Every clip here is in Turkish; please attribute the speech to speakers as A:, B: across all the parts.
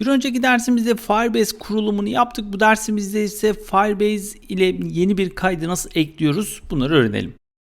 A: Bir önceki dersimizde Firebase kurulumunu yaptık. Bu dersimizde ise Firebase ile yeni bir kaydı nasıl ekliyoruz bunları öğrenelim.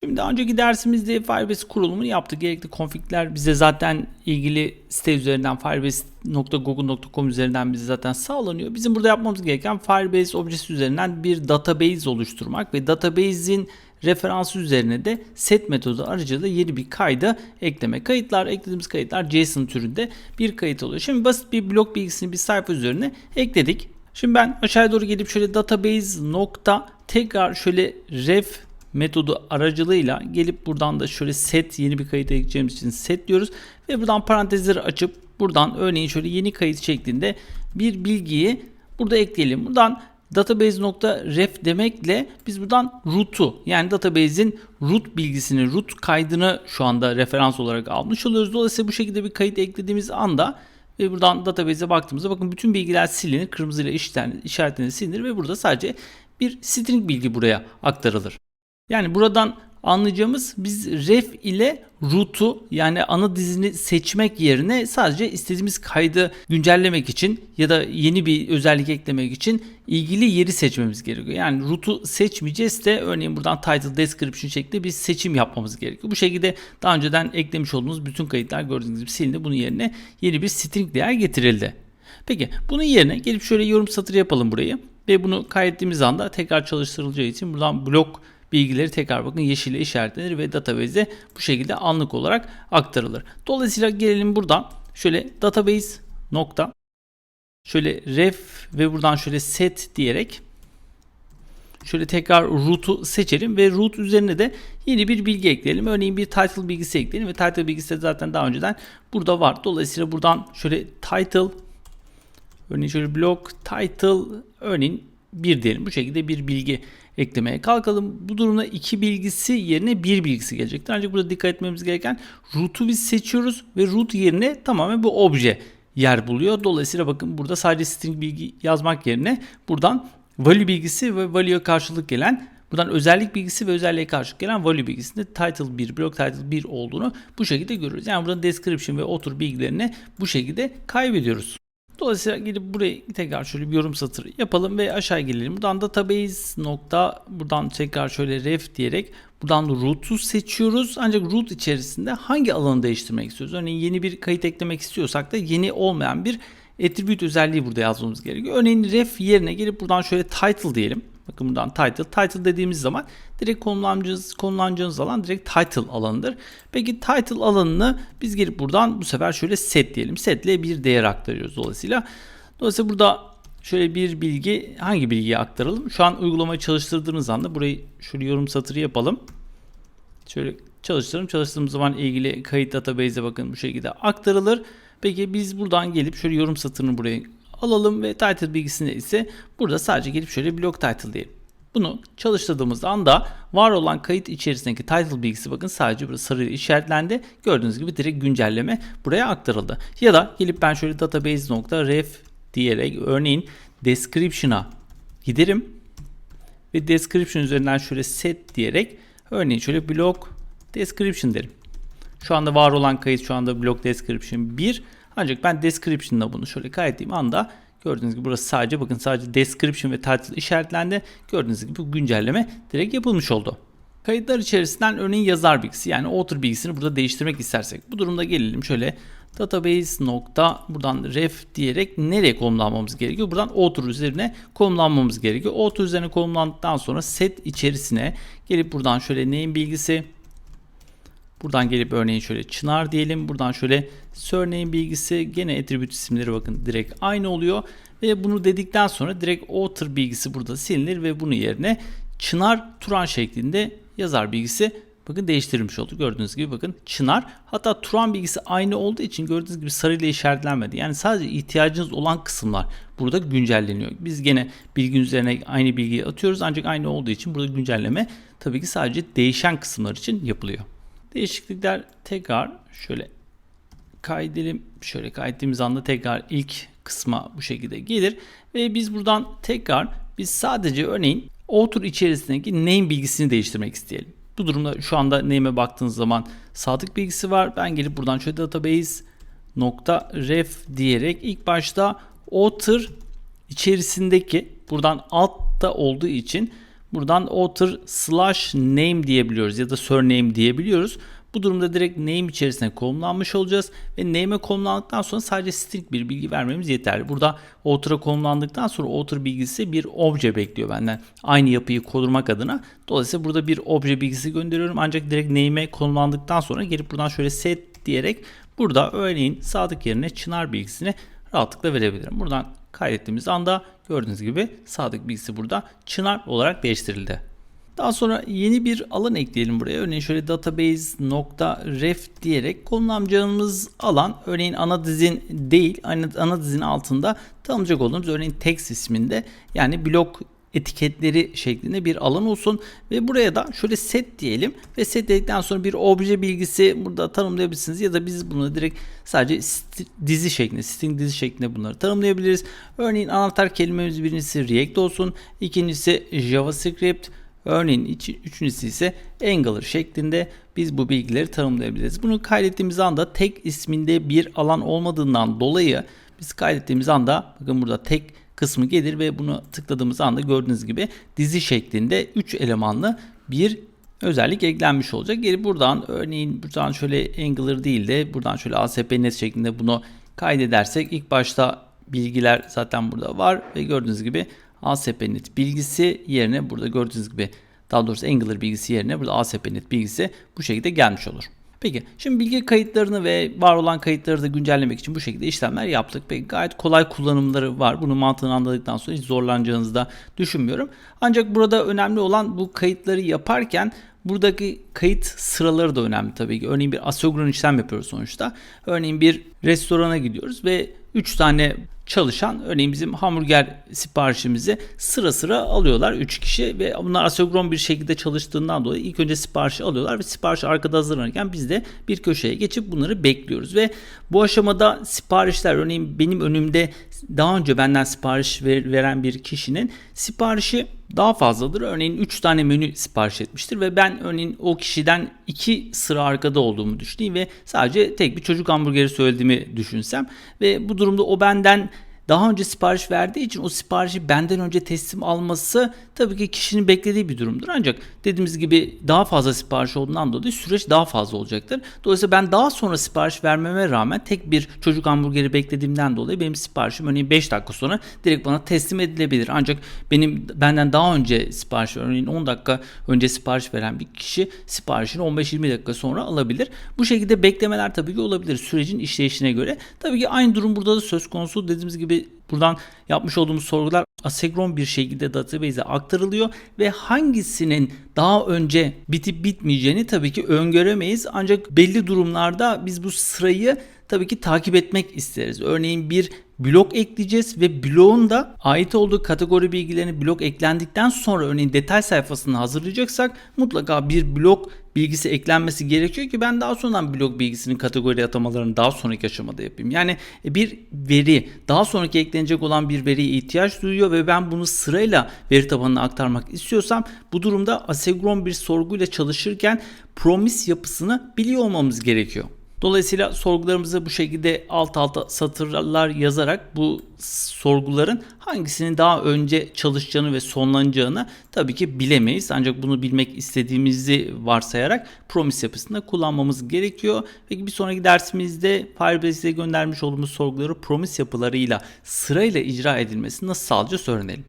A: Şimdi daha önceki dersimizde Firebase kurulumunu yaptık. Gerekli konfigler bize zaten ilgili site üzerinden firebase.google.com üzerinden bize zaten sağlanıyor. Bizim burada yapmamız gereken Firebase objesi üzerinden bir database oluşturmak ve database'in referansı üzerine de set metodu aracılığıyla yeni bir kayda ekleme. Kayıtlar, eklediğimiz kayıtlar JSON türünde bir kayıt oluyor. Şimdi basit bir blok bilgisini bir sayfa üzerine ekledik. Şimdi ben aşağıya doğru gelip şöyle database nokta tekrar şöyle ref metodu aracılığıyla gelip buradan da şöyle set yeni bir kayıt ekleyeceğimiz için set diyoruz ve buradan parantezleri açıp buradan örneğin şöyle yeni kayıt şeklinde bir bilgiyi burada ekleyelim. Buradan database.ref demekle biz buradan root'u yani database'in root bilgisini, root kaydını şu anda referans olarak almış oluyoruz. Dolayısıyla bu şekilde bir kayıt eklediğimiz anda ve buradan database'e baktığımızda bakın bütün bilgiler silinir. Kırmızıyla işaretlenir silinir ve burada sadece bir string bilgi buraya aktarılır. Yani buradan anlayacağımız biz ref ile root'u yani ana dizini seçmek yerine sadece istediğimiz kaydı güncellemek için ya da yeni bir özellik eklemek için ilgili yeri seçmemiz gerekiyor. Yani root'u seçmeyeceğiz de örneğin buradan title description şeklinde bir seçim yapmamız gerekiyor. Bu şekilde daha önceden eklemiş olduğumuz bütün kayıtlar gördüğünüz gibi silindi. Bunun yerine yeni bir string değer getirildi. Peki bunun yerine gelip şöyle yorum satırı yapalım burayı ve bunu kaydettiğimiz anda tekrar çalıştırılacağı için buradan blok bilgileri tekrar bakın yeşille işaretlenir ve database'e bu şekilde anlık olarak aktarılır. Dolayısıyla gelelim buradan şöyle database nokta şöyle ref ve buradan şöyle set diyerek şöyle tekrar root'u seçelim ve root üzerine de yeni bir bilgi ekleyelim. Örneğin bir title bilgisi ekleyelim ve title bilgisi de zaten daha önceden burada var. Dolayısıyla buradan şöyle title örneğin şöyle block title örneğin bir diyelim. Bu şekilde bir bilgi eklemeye kalkalım. Bu durumda iki bilgisi yerine bir bilgisi gelecektir. Ancak burada dikkat etmemiz gereken root'u biz seçiyoruz ve root yerine tamamen bu obje yer buluyor. Dolayısıyla bakın burada sadece string bilgi yazmak yerine buradan value bilgisi ve value'ya karşılık gelen buradan özellik bilgisi ve özelliğe karşılık gelen value bilgisinde title 1, block title 1 olduğunu bu şekilde görüyoruz. Yani burada description ve author bilgilerini bu şekilde kaybediyoruz. Dolayısıyla gidip buraya tekrar şöyle bir yorum satırı yapalım ve aşağı gelelim. Buradan database nokta buradan tekrar şöyle ref diyerek buradan da root'u seçiyoruz. Ancak root içerisinde hangi alanı değiştirmek istiyoruz? Örneğin yeni bir kayıt eklemek istiyorsak da yeni olmayan bir attribute özelliği burada yazmamız gerekiyor. Örneğin ref yerine gelip buradan şöyle title diyelim. Bakın buradan title. Title dediğimiz zaman direkt konumlanacağınız, konumlanacağınız alan direkt title alanıdır. Peki title alanını biz gelip buradan bu sefer şöyle set diyelim. Setle bir değer aktarıyoruz dolayısıyla. Dolayısıyla burada şöyle bir bilgi hangi bilgiyi aktaralım? Şu an uygulamayı çalıştırdığınız anda burayı şöyle yorum satırı yapalım. Şöyle çalıştıralım. Çalıştığımız zaman ilgili kayıt database'e bakın bu şekilde aktarılır. Peki biz buradan gelip şöyle yorum satırını buraya alalım ve title bilgisinde ise burada sadece gelip şöyle block title diyelim. Bunu çalıştırdığımız anda var olan kayıt içerisindeki title bilgisi bakın sadece burada sarı işaretlendi. Gördüğünüz gibi direkt güncelleme buraya aktarıldı. Ya da gelip ben şöyle database.ref diyerek örneğin description'a giderim ve description üzerinden şöyle set diyerek örneğin şöyle block description derim. Şu anda var olan kayıt şu anda block description 1 ancak ben description'da bunu şöyle kaydettiğim anda gördüğünüz gibi burası sadece bakın sadece description ve title işaretlendi. Gördüğünüz gibi bu güncelleme direkt yapılmış oldu. Kayıtlar içerisinden örneğin yazar bilgisi yani author bilgisini burada değiştirmek istersek bu durumda gelelim şöyle database nokta buradan ref diyerek nereye konumlanmamız gerekiyor? Buradan author üzerine konumlanmamız gerekiyor. Author üzerine konumlandıktan sonra set içerisine gelip buradan şöyle name bilgisi Buradan gelip örneğin şöyle Çınar diyelim. Buradan şöyle surname bilgisi gene attribute isimleri bakın direkt aynı oluyor. Ve bunu dedikten sonra direkt author bilgisi burada silinir ve bunun yerine Çınar Turan şeklinde yazar bilgisi bakın değiştirilmiş oldu. Gördüğünüz gibi bakın Çınar hatta Turan bilgisi aynı olduğu için gördüğünüz gibi sarıyla işaretlenmedi. Yani sadece ihtiyacınız olan kısımlar burada güncelleniyor. Biz gene bilgi üzerine aynı bilgiyi atıyoruz ancak aynı olduğu için burada güncelleme tabii ki sadece değişen kısımlar için yapılıyor. Değişiklikler tekrar şöyle kaydedelim. Şöyle kaydettiğimiz anda tekrar ilk kısma bu şekilde gelir. Ve biz buradan tekrar biz sadece örneğin author içerisindeki name bilgisini değiştirmek isteyelim. Bu durumda şu anda name'e baktığınız zaman sadık bilgisi var. Ben gelip buradan şöyle database nokta ref diyerek ilk başta author içerisindeki buradan altta olduğu için buradan author slash name diyebiliyoruz ya da surname diyebiliyoruz. Bu durumda direkt name içerisine konumlanmış olacağız ve name'e konumlandıktan sonra sadece string bir bilgi vermemiz yeterli. Burada author'a konumlandıktan sonra author bilgisi bir obje bekliyor benden. Aynı yapıyı kodurmak adına. Dolayısıyla burada bir obje bilgisi gönderiyorum. Ancak direkt name'e konumlandıktan sonra gelip buradan şöyle set diyerek burada örneğin sadık yerine çınar bilgisini rahatlıkla verebilirim. Buradan kaydettiğimiz anda gördüğünüz gibi sadık bilgisi burada çınar olarak değiştirildi. Daha sonra yeni bir alan ekleyelim buraya. Örneğin şöyle database.ref diyerek konumlanacağımız alan örneğin ana dizin değil ana, ana dizin altında tanımlayacak olduğumuz örneğin text isminde yani blok etiketleri şeklinde bir alan olsun. Ve buraya da şöyle set diyelim. Ve set dedikten sonra bir obje bilgisi burada tanımlayabilirsiniz. Ya da biz bunu direkt sadece dizi şeklinde string dizi şeklinde bunları tanımlayabiliriz. Örneğin anahtar kelimemiz birincisi React olsun, ikincisi JavaScript, Örneğin içi- üçüncüsü ise Angular şeklinde biz bu bilgileri tanımlayabiliriz. Bunu kaydettiğimiz anda tek isminde bir alan olmadığından dolayı biz kaydettiğimiz anda bakın burada tek kısmı gelir ve bunu tıkladığımız anda gördüğünüz gibi dizi şeklinde 3 elemanlı bir özellik eklenmiş olacak. Geri buradan örneğin buradan şöyle Angular değil de buradan şöyle ASP.NET şeklinde bunu kaydedersek ilk başta bilgiler zaten burada var ve gördüğünüz gibi ASP.NET bilgisi yerine burada gördüğünüz gibi daha doğrusu Angular bilgisi yerine burada ASP.NET bilgisi bu şekilde gelmiş olur. Peki şimdi bilgi kayıtlarını ve var olan kayıtları da güncellemek için bu şekilde işlemler yaptık. Peki gayet kolay kullanımları var. Bunun mantığını anladıktan sonra hiç zorlanacağınızı da düşünmüyorum. Ancak burada önemli olan bu kayıtları yaparken Buradaki kayıt sıraları da önemli tabii ki. Örneğin bir asogron işlem yapıyoruz sonuçta. Örneğin bir restorana gidiyoruz ve 3 tane çalışan örneğin bizim hamburger siparişimizi sıra sıra alıyorlar 3 kişi ve bunlar asogron bir şekilde çalıştığından dolayı ilk önce siparişi alıyorlar ve sipariş arkada hazırlanırken biz de bir köşeye geçip bunları bekliyoruz. Ve bu aşamada siparişler örneğin benim önümde daha önce benden sipariş ver- veren bir kişinin siparişi daha fazladır. Örneğin 3 tane menü sipariş etmiştir ve ben örneğin o kişiden 2 sıra arkada olduğumu düşüneyim ve sadece tek bir çocuk hamburgeri söylediğimi düşünsem ve bu durumda o benden daha önce sipariş verdiği için o siparişi benden önce teslim alması tabii ki kişinin beklediği bir durumdur. Ancak dediğimiz gibi daha fazla sipariş olduğundan dolayı süreç daha fazla olacaktır. Dolayısıyla ben daha sonra sipariş vermeme rağmen tek bir çocuk hamburgeri beklediğimden dolayı benim siparişim örneğin 5 dakika sonra direkt bana teslim edilebilir. Ancak benim benden daha önce sipariş örneğin 10 dakika önce sipariş veren bir kişi siparişini 15-20 dakika sonra alabilir. Bu şekilde beklemeler tabii ki olabilir sürecin işleyişine göre. Tabii ki aynı durum burada da söz konusu. Dediğimiz gibi buradan yapmış olduğumuz sorgular asenkron bir şekilde database'e aktarılıyor ve hangisinin daha önce bitip bitmeyeceğini tabii ki öngöremeyiz. Ancak belli durumlarda biz bu sırayı tabii ki takip etmek isteriz. Örneğin bir blok ekleyeceğiz ve bloğun da ait olduğu kategori bilgilerini blok eklendikten sonra örneğin detay sayfasını hazırlayacaksak mutlaka bir blok bilgisi eklenmesi gerekiyor ki ben daha sonradan blok bilgisinin kategori atamalarını daha sonraki aşamada yapayım. Yani bir veri daha sonraki eklenecek olan bir veriye ihtiyaç duyuyor ve ben bunu sırayla veri tabanına aktarmak istiyorsam bu durumda asegron bir sorguyla çalışırken promise yapısını biliyor olmamız gerekiyor. Dolayısıyla sorgularımızı bu şekilde alt alta satırlar yazarak bu sorguların hangisinin daha önce çalışacağını ve sonlanacağını tabii ki bilemeyiz. Ancak bunu bilmek istediğimizi varsayarak promise yapısında kullanmamız gerekiyor. Peki bir sonraki dersimizde Firebase'e göndermiş olduğumuz sorguları promise yapılarıyla sırayla icra edilmesini nasıl sağlayacağız öğrenelim.